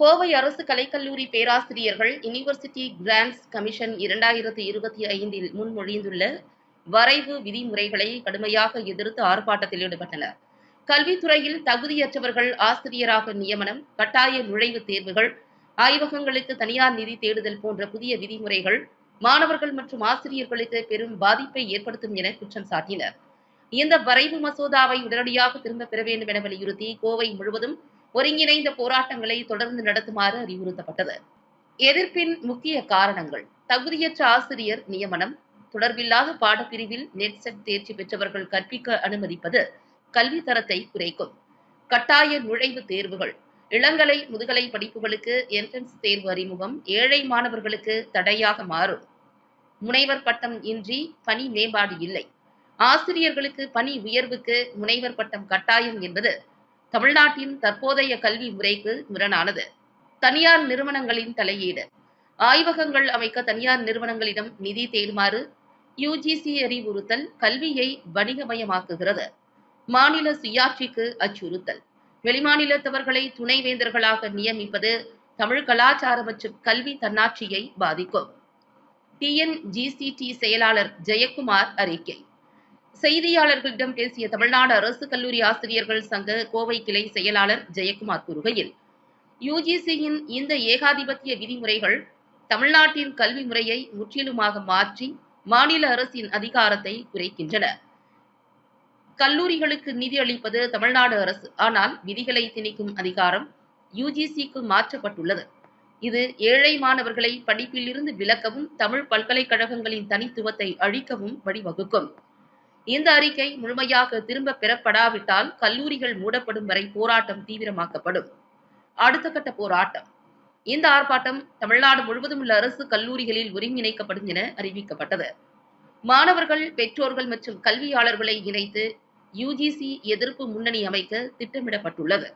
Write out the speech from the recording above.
கோவை அரசு கலைக்கல்லூரி பேராசிரியர்கள் யூனிவர்சிட்டி கிராண்ட்ஸ் கமிஷன் இரண்டாயிரத்தி இருபத்தி ஐந்தில் முன்மொழிந்துள்ள வரைவு விதிமுறைகளை கடுமையாக எதிர்த்து ஆர்ப்பாட்டத்தில் ஈடுபட்டனர். கல்வித்துறையில் தகுதியற்றவர்கள் ஆசிரியராக நியமனம் கட்டாய நுழைவுத் தேர்வுகள் ஆய்வகங்களுக்கு தனியார் நிதி தேடுதல் போன்ற புதிய விதிமுறைகள் மாணவர்கள் மற்றும் ஆசிரியர்களுக்கு பெரும் பாதிப்பை ஏற்படுத்தும் என குற்றம் சாட்டினர். இந்த வரைவு மசோதாவை உடனடியாக திரும்பப் பெற வேண்டும் என வலியுறுத்தி கோவை முழுவதும் ஒருங்கிணைந்த போராட்டங்களை தொடர்ந்து நடத்துமாறு அறிவுறுத்தப்பட்டது. எதிர்ப்பின் முக்கிய காரணங்கள். தகுதியற்ற ஆசிரியர் நியமனம். தொடர்பில்லாத பாடப்பிரிவில் நெட் செட் தேர்ச்சி பெற்றவர்கள் கற்பிக்க அனுமதிப்பது கல்வி தரத்தை குறைக்கும். கட்டாய நுழைவுத் தேர்வுகள். இளங்கலை முதுகலை படிப்புகளுக்கு என்ட்ரன்ஸ் தேர்வு அறிமுகம் ஏழை மாணவர்களுக்கு தடையாக மாறும். முனைவர் பட்டம் இன்றி பணி மேம்பாடு இல்லை. ஆசிரியர்களுக்கு பணி உயர்வுக்கு முனைவர் பட்டம் கட்டாயம் என்பது தமிழ்நாட்டின் தற்போதைய கல்வி முறைக்கு முரணானது. தனியார் நிறுவனங்களின் தலையீடு. ஆய்வகங்கள் அமைக்க தனியார் நிறுவனங்களிடம் நிதி தேடுமாறு யுஜிசி அறிவுறுத்தல் கல்வியை வணிகமயமாக்குகிறது. மாநில சுயாட்சிக்கு அச்சுறுத்தல். வெளிமாநிலத்தவர்களை துணைவேந்தர்களாக நியமிப்பது தமிழ் கலாச்சார மற்றும் கல்வி தன்னாட்சியை பாதிக்கும். டிஎன்ஜிசிடி செயலாளர் ஜெயக்குமார் அறிக்கை. செய்தியாளர்களிடம் பேசிய தமிழ்நாடு அரசு கல்லூரி ஆசிரியர்கள் சங்க கோவை கிளை செயலாளர் ஜெயக்குமார் கூறுகையில் யுஜிசியின் இந்த ஏகாதிபத்திய விதிமுறைகள் தமிழ்நாட்டின் கல்வி முறையை முற்றிலுமாக மாற்றி மாநில அரசின் அதிகாரத்தை குறைக்கின்றன. கல்லூரிகளுக்கு நிதி அளிப்பது தமிழ்நாடு அரசு. ஆனால் விதிகளை திணிக்கும் அதிகாரம் யுஜிசிக்கு மாற்றப்பட்டுள்ளது. இது ஏழை மாணவர்களை படிப்பிலிருந்து விலக்கவும் தமிழ் பல்கலைக்கழகங்களின் தனித்துவத்தை அழிக்கவும் வழிவகுக்கும். இந்த அறிக்கை முழுமையாக திரும்ப பெறப்படாவிட்டால் கல்லூரிகள் மூடப்படும் வரை போராட்டம் தீவிரமாக்கப்படும். அடுத்த கட்ட போராட்டம். இந்த ஆர்ப்பாட்டம் தமிழ்நாடு முழுவதும் உள்ள அரசு கல்லூரிகளில் ஒருங்கிணைக்கப்படும் என அறிவிக்கப்பட்டது. மாணவர்கள் பெற்றோர்கள் மற்றும் கல்வியாளர்களை இணைத்து யுஜிசி எதிர்ப்பு முன்னணி அமைக்க திட்டமிடப்பட்டுள்ளது.